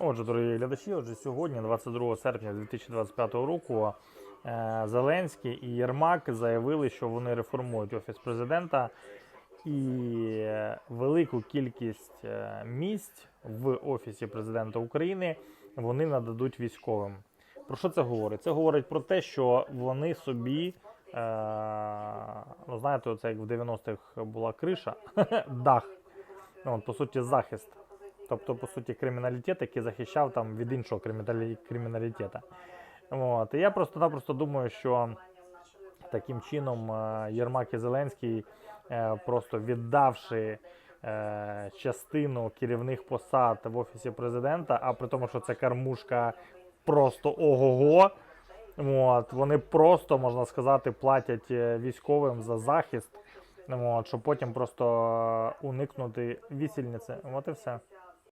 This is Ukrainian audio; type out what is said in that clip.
Отже, дорогі глядачі, отже, сьогодні, 22 серпня 2025 року, е, Зеленський і Єрмак заявили, що вони реформують офіс президента і велику кількість е, місць в офісі президента України вони нададуть військовим. Про що це говорить? Це говорить про те, що вони собі, е, ну знаєте, це як в 90-х була криша, дах, ну, по суті, захист. Тобто, по суті, криміналітет, який захищав там від іншого криміналі... криміналітета. От. І я просто-напросто думаю, що таким чином е, Єрмак і Зеленський, е, просто віддавши е, частину керівних посад в офісі президента, а при тому, що це кармушка просто ого-го. От, вони просто, можна сказати, платять військовим за захист, от, щоб потім просто уникнути вісільниці. От і все.